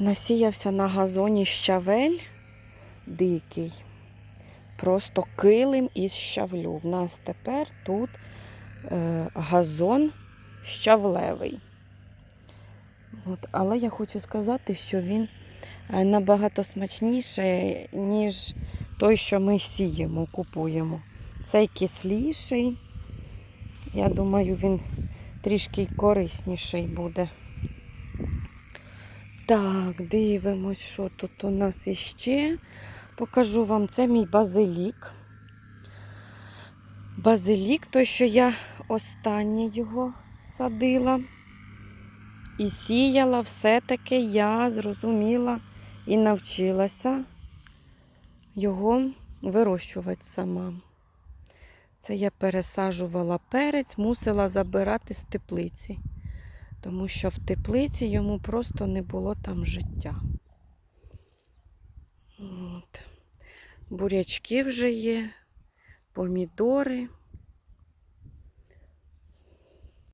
Насіявся на газоні щавель дикий. Просто килим із щавлю. В нас тепер тут е, газон щавлевий. От, але я хочу сказати, що він е, набагато смачніший, ніж той, що ми сіємо, купуємо. Цей кисліший. Я думаю, він трішки корисніший буде. Так, дивимось, що тут у нас іще. Покажу вам, це мій базилік. Базилік, той, що я останнє його садила. І сіяла, все-таки я зрозуміла і навчилася його вирощувати сама. Це я пересаджувала перець, мусила забирати з теплиці, тому що в теплиці йому просто не було там життя. От. Бурячки вже є, помідори.